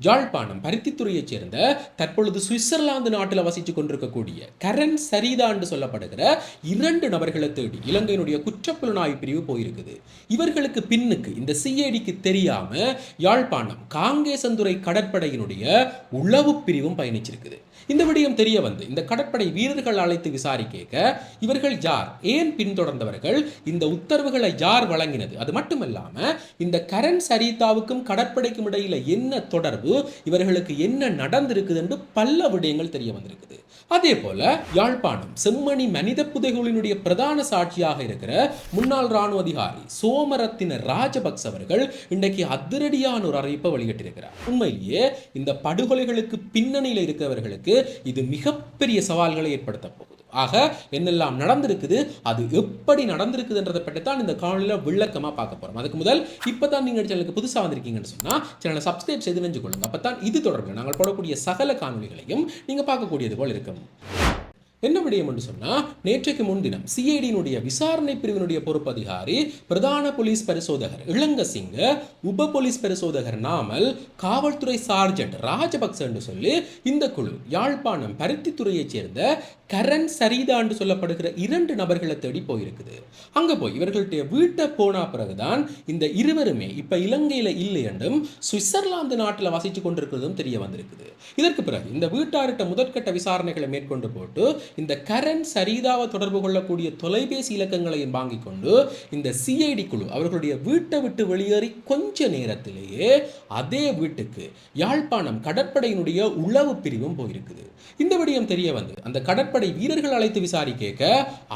யாழ்ப்பாணம் பருத்தித்துறையைச் சேர்ந்த தற்பொழுது சுவிட்சர்லாந்து நாட்டில் வசித்துக் கொண்டிருக்கக்கூடிய கரண் சரிதா என்று சொல்லப்படுகிற இரண்டு நபர்களை தேடி இலங்கையினுடைய குற்றப்புலனாய்வு பிரிவு போயிருக்குது. இவர்களுக்கு பின்னுக்கு இந்த சிஐடிக்கு தெரியாம யாழ்ப்பாணம் காங்கேசந்துறை கடற்படையினுடைய உளவு பிரிவும் பயணிச்சிருக்குது. இந்த விடயம் தெரிய வந்து இந்த கடற்படை வீரர்கள் அழைத்து விசாரிக்க இவர்கள் யார் ஏன் பின்தொடர்ந்தவர்கள் இந்த உத்தரவுகளை யார் வழங்கினது? அது மட்டுமல்லாம இந்த கரண் சரிதாவுக்கும் கடற்படைக்கும் இடையில என்ன தொடர்பு? இவர்களுக்கு என்ன நடந்திருக்குது என்று பல விடயங்கள் தெரிய வந்திருக்குது. அதே போல யாழ்ப்பாணம் செம்மணி மனித புதைகளினுடைய பிரதான சாட்சியாக இருக்கிற முன்னாள் ராணுவ அதிகாரி சோமரத்தின ராஜபக்ச அவர்கள் இன்றைக்கு அதிரடியான ஒரு அறிவிப்பை வெளியிட்டிருக்கிறார். உண்மையிலேயே இந்த படுகொலைகளுக்கு பின்னணியில் இருக்கிறவர்களுக்கு இது மிகப்பெரிய சவால்களை ஏற்படுத்த போகுது. ஆக என்னெல்லாம் நடந்திருக்குது அது எப்படி நடந்திருக்குதுன்றதை பற்றி தான் இந்த காணொலியில் விளக்கமாக பார்க்க போகிறோம் அதுக்கு முதல் இப்போ தான் நீங்கள் சேனலுக்கு புதுசாக வந்திருக்கீங்கன்னு சொன்னால் சேனலை சப்ஸ்கிரைப் செய்து நினைச்சு கொள்ளுங்கள் அப்போ தான் இது தொடர்பில் நாங்கள் போடக்கூடிய சகல காணொலிகளையும் நீங்கள் பார்க்கக்கூடியது போல் இருக்கும். என்ன விடயம் என்று சொன்னால் நேற்றைக்கு முன்தினம் சிஐடியினுடைய விசாரணை பிரிவினுடைய பொறுப்பு அதிகாரி பிரதான போலீஸ் பரிசோதகர் இளங்கசிங்க உப போலீஸ் பரிசோதகர் நாமல் காவல்துறை சார்ஜென்ட் ராஜபக்ச என்று சொல்லி இந்த குழு யாழ்ப்பாணம் பருத்தித்துறையைச் சேர்ந்த கரண் சரிதா என்று சொல்லப்படுகிற இரண்டு நபர்களை தேடி போயிருக்குது. அங்கே போய் இவர்களுடைய வீட்டை போனா பிறகுதான் இந்த இருவருமே இப்போ இலங்கையில் இல்லை என்றும் சுவிட்சர்லாந்து நாட்டில் வசித்து கொண்டிருக்கிறதும் தெரிய வந்திருக்குது. இதற்கு பிறகு இந்த வீட்டார்கிட்ட முதற்கட்ட விசாரணைகளை மேற்கொண்டு போட்டு இந்த கரண் சரிதாவை தொடர்பு கொள்ளக்கூடிய தொலைபேசி இலக்கங்களையும் வாங்கிக் கொண்டு இந்த சிஐடி குழு அவர்களுடைய வீட்டை விட்டு வெளியேறி கொஞ்ச நேரத்திலேயே அதே வீட்டுக்கு யாழ்ப்பாணம் கடற்படையினுடைய உளவு பிரிவும் போயிருக்குது. இந்த விடயம் தெரிய வந்து அந்த கடற்படை வீரர்கள் அழைத்து விசாரிக்க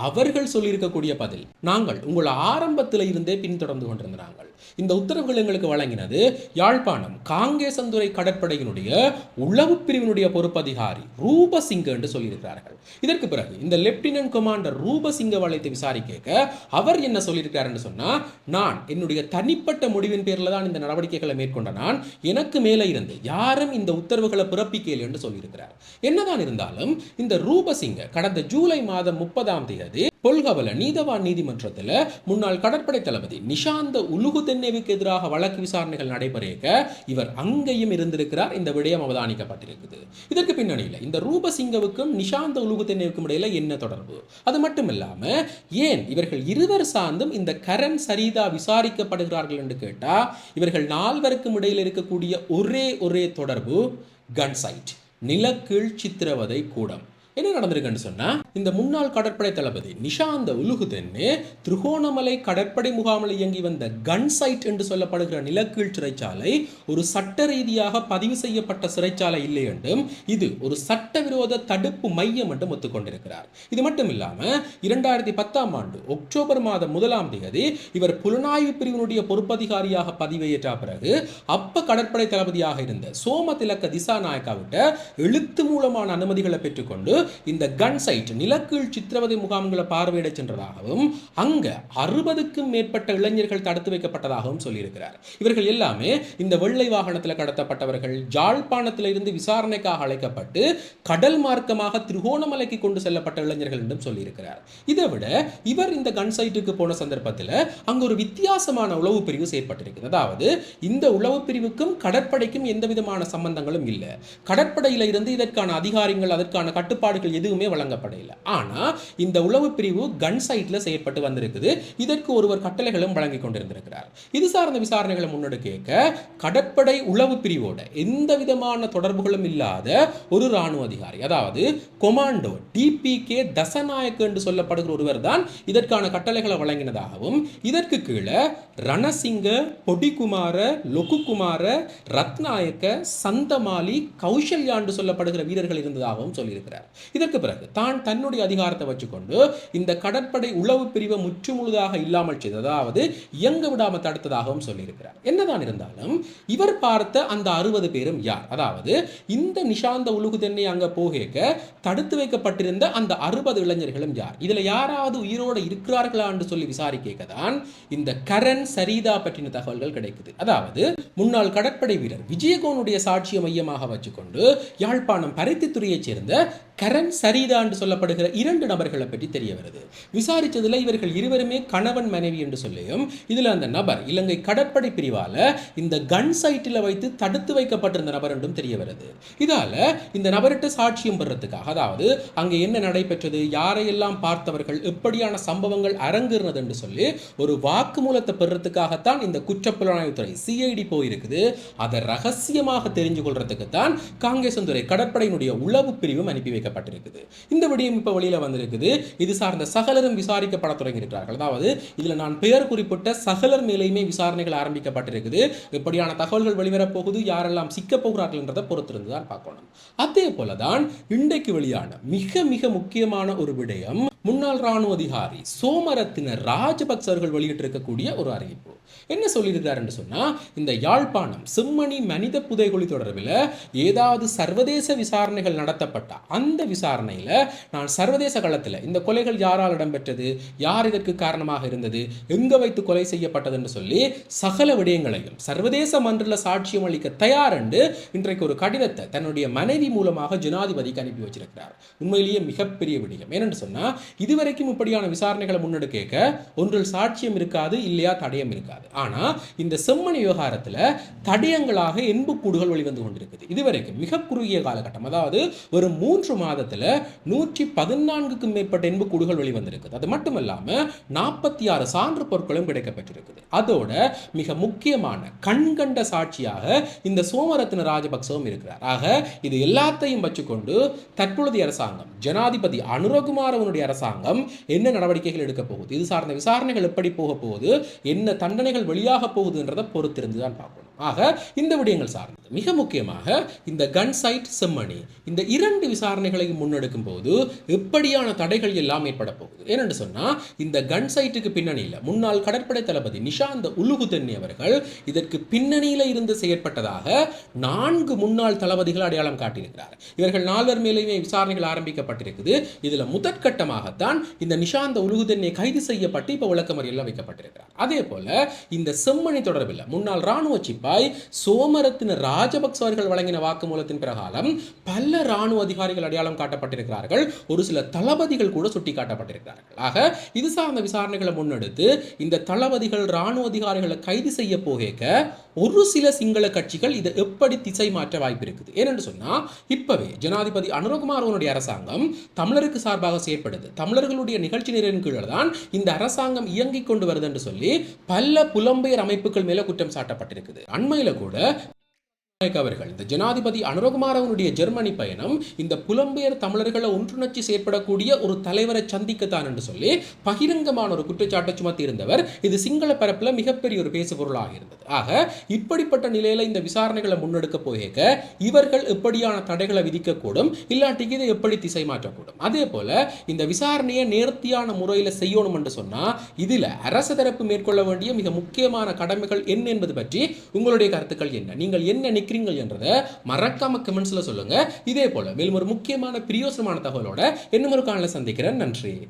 அவர்கள் சொல்லியிருக்கக்கூடிய பதில் நாங்கள் உங்களை ஆரம்பத்தில் இருந்தே பின்தொடர்ந்து கொண்டிருந்தாங்கள் இந்த உத்தரவுகள் எங்களுக்கு வழங்கினது யாழ்ப்பாணம் காங்கேசந்துறை கடற்படையினுடைய உளவு பிரிவினுடைய பொறுப்பதிகாரி ரூபசிங்க என்று சொல்லியிருக்கிறார்கள். இதற்கு பிறகு இந்த லெப்டினன்ட் கமாண்டர் ரூபசிங்க வளையத்தை விசாரிக்க அவர் என்ன சொல்லியிருக்காருன்னு சொன்னா நான் என்னுடைய தனிப்பட்ட முடிவின் பேரில் தான் இந்த நடவடிக்கைகளை மேற்கொண்ட நான் எனக்கு மேலே இருந்து யாரும் இந்த உத்தரவுகளை பிறப்பிக்கல என்று சொல்லியிருக்கிறார். என்னதான் இருந்தாலும் இந்த ரூபசிங்க கடந்த ஜூலை மாதம் முப்பதாம் தேதி பொல்கவல நீதவான் நீதிமன்றத்தில் முன்னாள் கடற்படை தளபதி நிஷாந்த உலுகு தென்னேவுக்கு எதிராக வழக்கு விசாரணைகள் நடைபெறக்க இவர் அங்கேயும் இருந்திருக்கிறார். இந்த விடயம் அவதானிக்கப்பட்டிருக்குது. இதற்கு பின்னணியில் இந்த ரூபசிங்கவுக்கும் நிஷாந்த உலுகு தென்னேவுக்கும் இடையில என்ன தொடர்பு? அது மட்டும் இல்லாமல் ஏன் இவர்கள் இருவர் சார்ந்தும் இந்த கரண் சரிதா விசாரிக்கப்படுகிறார்கள் என்று கேட்டால் இவர்கள் நால்வருக்கும் இடையில் இருக்கக்கூடிய ஒரே ஒரே தொடர்பு கன்சைட் நிலக்கீழ் சித்திரவதை கூடம். என்ன நடந்திருக்குன்னு சொன்னா இந்த முன்னாள் கடற்படை தளபதி நிஷாந்த உலுகுதென்னு திருகோணமலை கடற்படை முகாமில் இயங்கி வந்த கன் சைட் என்று சொல்லப்படுகிற நிலக்கீழ் சிறைச்சாலை ஒரு சட்ட ரீதியாக பதிவு செய்யப்பட்ட சிறைச்சாலை இல்லை என்றும் இது ஒரு சட்டவிரோத தடுப்பு மையம் என்றும் ஒத்துக்கொண்டிருக்கிறார். இது மட்டும் இல்லாம இரண்டாயிரத்தி பத்தாம் ஆண்டு அக்டோபர் மாதம் முதலாம் தேதி இவர் புலனாய்வு பிரிவினுடைய பொறுப்பதிகாரியாக பதிவேற்ற பிறகு அப்ப கடற்படை தளபதியாக இருந்த சோம திலக்க திசாநாயக்காவிட்ட எழுத்து மூலமான அனுமதிகளை பெற்றுக்கொண்டு இந்த கன் சைட் நிலக்கீழ் சித்திரவதை முகாம்களை பார்வையிட சென்றதாகவும் அங்க அறுபதுக்கும் மேற்பட்ட இளைஞர்கள் தடுத்து வைக்கப்பட்டதாகவும் சொல்லியிருக்கிறார். இவர்கள் எல்லாமே இந்த வெள்ளை வாகனத்தில் கடத்தப்பட்டவர்கள் ஜாழ்ப்பாணத்தில் இருந்து விசாரணைக்காக அழைக்கப்பட்டு கடல் மார்க்கமாக திருகோணமலைக்கு கொண்டு செல்லப்பட்ட இளைஞர்கள் என்றும் சொல்லியிருக்கிறார். இதை விட இவர் இந்த கன் சைட்டுக்கு போன சந்தர்ப்பத்தில் அங்கு ஒரு வித்தியாசமான உளவு பிரிவு செயற்பட்டிருக்கிறது அதாவது இந்த உளவு பிரிவுக்கும் கடற்படைக்கும் எந்த விதமான சம்பந்தங்களும் இல்லை. கடற்படையில் இருந்து இதற்கான அதிகாரங்கள் அதற்கான கட்டுப்பாடு கட்டுப்பாடுகள் எதுவுமே வழங்கப்படவில்லை. ஆனா இந்த உளவு பிரிவு கன் சைட்ல செயற்பட்டு வந்திருக்குது. இதற்கு ஒருவர் கட்டளைகளும் வழங்கி கொண்டிருந்திருக்கிறார். இது சார்ந்த விசாரணைகளை முன்னெடுக்க கடற்படை உளவு பிரிவோட எந்த விதமான தொடர்புகளும் இல்லாத ஒரு ராணுவ அதிகாரி அதாவது கொமாண்டோ டிபிகே தசநாயக் என்று சொல்லப்படுகிற ஒருவர் தான் இதற்கான கட்டளைகளை வழங்கினதாகவும் இதற்கு கீழே ரணசிங்க பொடிக்குமார லொகுக்குமார ரத்நாயக்க சந்தமாலி கௌசல்யா என்று சொல்லப்படுகிற வீரர்கள் இருந்ததாகவும் சொல்லியிருக்கிறார். இதற்கு பிறகு தான் தன்னுடைய அதிகாரத்தை வச்சுக்கொண்டு இந்த கடற்படை உளவு பிரிவை முற்றுமுழுதாக இல்லாமல் செய்தது அதாவது இயங்க விடாமல் தடுத்ததாகவும் சொல்லியிருக்கிறார். என்னதான் இருந்தாலும் இவர் பார்த்த அந்த அறுபது பேரும் யார்? அதாவது இந்த நிஷாந்த உழுகு தென்னை அங்க போகேக்க தடுத்து வைக்கப்பட்டிருந்த அந்த அறுபது இளைஞர்களும் யார்? இதுல யாராவது உயிரோடு இருக்கிறார்களா என்று சொல்லி விசாரிக்க தான் இந்த கரண் சரிதா பற்றின தகவல்கள் கிடைக்குது. அதாவது முன்னாள் கடற்படை வீரர் விஜயகோனுடைய சாட்சியை மையமாக வச்சுக்கொண்டு யாழ்ப்பாணம் பருத்தித்துறையைச் சேர்ந்த கரண் சரிதா என்று சொல்லப்படுகிற இரண்டு நபர்களை பற்றி தெரிய வருது. விசாரித்ததில் இவர்கள் இருவருமே கணவன் மனைவி என்று சொல்லியும் இதுல அந்த நபர் இலங்கை கடற்படை பிரிவால இந்த கன் சைட்டில் வைத்து தடுத்து வைக்கப்பட்டிருந்த நபர் என்றும் தெரிய வருது. இதால இந்த நபர்கிட்ட சாட்சியம் பெறறதுக்காக அதாவது அங்கே என்ன நடைபெற்றது யாரையெல்லாம் பார்த்தவர்கள் எப்படியான சம்பவங்கள் அரங்கேறினது என்று சொல்லி ஒரு வாக்குமூலத்தை பெறுறதுக்காகத்தான் இந்த குற்றப்புலனாய்வுத்துறை சிஐடி போயிருக்குது. அதை ரகசியமாக தெரிஞ்சு கொள்றதுக்கு தான் காங்கேசந்துறை கடற்படையினுடைய உளவு பிரிவும் அனுப்பி வைக்கப்பட்டிருக்குது இந்த விடயம் இப்போ வெளியில வந்திருக்குது. இது சார்ந்த சகலரும் விசாரிக்கப்பட தொடங்கியிருக்கிறார்கள். அதாவது இதில் நான் பெயர் குறிப்பிட்ட சகலர் மேலேயுமே விசாரணைகள் ஆரம்பிக்கப்பட்டிருக்குது. இப்படியான தகவல்கள் வெளிவரப்போகுது யாரெல்லாம் சிக்கப் போகிறார்கள் என்றதை பொறுத்திருந்து தான் பார்க்கணும். அதே போல தான் இன்றைக்கு வெளியான மிக மிக முக்கியமான ஒரு விடயம் முன்னாள் ராணுவ அதிகாரி சோமரத்தின ராஜபக்ச அவர்கள் வெளியிட்டிருக்கக்கூடிய ஒரு அறிவிப்பு. என்ன சொல்லியிருக்காருன்னு சொன்னால் இந்த யாழ்ப்பாணம் செம்மணி மனித புதைகுழி தொடர்பில் ஏதாவது சர்வதேச விசாரணைகள் நடத்தப்பட்ட அந்த விசாரணையில் நான் சர்வதேச களத்தில் இந்த கொலைகள் யாரால் இடம்பெற்றது யார் இதற்கு காரணமாக இருந்தது எங்கே வைத்து கொலை செய்யப்பட்டது என்று சொல்லி சகல விடயங்களையும் சர்வதேச மன்றில் சாட்சியம் அளிக்க தயார் என்று இன்றைக்கு ஒரு கடிதத்தை தன்னுடைய மனைவி மூலமாக ஜனாதிபதிக்கு அனுப்பி வச்சிருக்கிறார். உண்மையிலேயே மிகப்பெரிய விடயம். ஏனென்று சொன்னால் இதுவரைக்கும் இப்படியான விசாரணைகளை முன்னெடுக்க ஒன்றில் சாட்சியம் இருக்காது இல்லையா தடயம் இருக்காது. ஆனால் இந்த செம்மணி விவகாரத்தில் தடயங்களாக எண்புக்கூடுகள் வெளிவந்து கொண்டிருக்குது. இதுவரைக்கும் மிக குறுகிய காலகட்டம். அதாவது ஒரு மூன்று மாதத்தில் நூற்றி பதினான்குக்கும் மேற்பட்ட எண்புக்கூடுகள் வெளிவந்திருக்குது. அது மட்டுமல்லாமல் நாற்பத்தி ஆறு சான்று பொருட்களும் கிடைக்கப்பட்டிருக்குது அதோட மிக முக்கியமான கண்கண்ட சாட்சியாக இந்த சோமரத்ன ராஜபக்சவும் இருக்கிறார். ஆக இது எல்லாத்தையும் வச்சுக்கொண்டு தற்பொழுதைய அரசாங்கம் ஜனாதிபதி அனுரகுமாரவனுடைய அரசாங்கம் என்ன நடவடிக்கைகள் எடுக்க போகுது? இது சார்ந்த விசாரணைகள் எப்படி போக போகுது? என்ன தண்டனைகள் வெளியாக போகுதுன்றதை பொறுத்திருந்து தான் பார்க்கணும். ஆக இந்த விடயங்கள் சார்ந்தது மிக முக்கியமாக இந்த கன் சைட் செம்மணி இந்த இரண்டு விசாரணைகளையும் முன்னெடுக்கும் போது எப்படியான தடைகள் எல்லாம் ஏற்பட போகுது? ஏனென்று சொன்னால் இந்த கன் சைட்டுக்கு பின்னணியில் முன்னாள் கடற்படை தளபதி நிஷாந்த உலுகுதன்னி அவர்கள் இதற்கு பின்னணியில இருந்து செயற்பட்டதாக நான்கு முன்னாள் தளபதிகள் அடையாளம் காட்டியிருக்கிறார். இவர்கள் நால்வர் மேலேயுமே விசாரணைகள் ஆரம்பிக்கப்பட்டிருக்குது. இதில் முதற்கட்டமாகத்தான் இந்த நிஷாந்த உலுகுதன்னை கைது செய்யப்பட்டு இப்போ விளக்கமறியெல்லாம் வைக்கப்பட்டிருக்கிறார். அதே போல இந்த செம்மணி தொடர்பில் முன்னாள் ராணுவ சிப்பாய் சோமரத்தின ராஜபக்ச அவர்கள் வழங்கின வாக்குமூலத்தின் பிரகாரம் பல ராணுவ அதிகாரிகள் அடையாளம் காட்டப்பட்டிருக்கிறார்கள். ஒரு சில தளபதிகள் கூட சுட்டி காட்டப்பட்டிருக்கிறார்கள் ஆக இது சார்ந்த விசாரணைகளை முன்னெடுத்து இந்த தளபதிகள் ராணுவ அதிகாரிகளை கைது செய்ய போகேக்க ஒரு சில சிங்கள கட்சிகள் இதை எப்படி திசை மாற்ற வாய்ப்பு இருக்குது ஏனென்று சொன்னா இப்பவே ஜனாதிபதி அனுரகுமாரவனுடைய அரசாங்கம் தமிழருக்கு சார்பாக செயற்படுது தமிழர்களுடைய நிகழ்ச்சி நிறைவின் கீழ் தான் இந்த அரசாங்கம் இயங்கிக் கொண்டு வருது என்று சொல்லி பல புலம்பெயர் அமைப்புகள் மேல குற்றம் சாட்டப்பட்டிருக்குது. அண்மையில் கூட அவர்கள். இந்த ஜனாதிபதி அனுரகுமார் அவனுடைய ஜெர்மனி பயணம் இந்த புலம்பெயர் தமிழர்களை ஒன்றுணர்ச்சி செயற்படக்கூடிய ஒரு தலைவரை சந்திக்கத்தான் என்று சொல்லி பகிரங்கமான ஒரு குற்றச்சாட்டை சுமத்தி இருந்தவர் இது சிங்கள பரப்பில் மிகப்பெரிய ஒரு பேசு பொருளாக இருந்தது. ஆக இப்படிப்பட்ட நிலையில இந்த விசாரணைகளை முன்னெடுக்க போயிருக்க இவர்கள் எப்படியான தடைகளை விதிக்கக்கூடும் இல்லாட்டிக்கு இதை எப்படி திசை மாற்றக்கூடும்? அதே போல இந்த விசாரணையை நேர்த்தியான முறையில் செய்யணும் என்று சொன்னா இதுல அரசு தரப்பு மேற்கொள்ள வேண்டிய மிக முக்கியமான கடமைகள் என்ன என்பது பற்றி உங்களுடைய கருத்துக்கள் என்ன? நீங்கள் என்ன நினைக்கிறீர்கள் என்றதை மறக்காம கமெண்ட்ஸில் சொல்லுங்க. இதே போல மேலும் ஒரு முக்கியமான பிரியோசனமான தகவலோட இன்னும் ஒரு காலையில் சந்திக்கிறேன். நன்றி.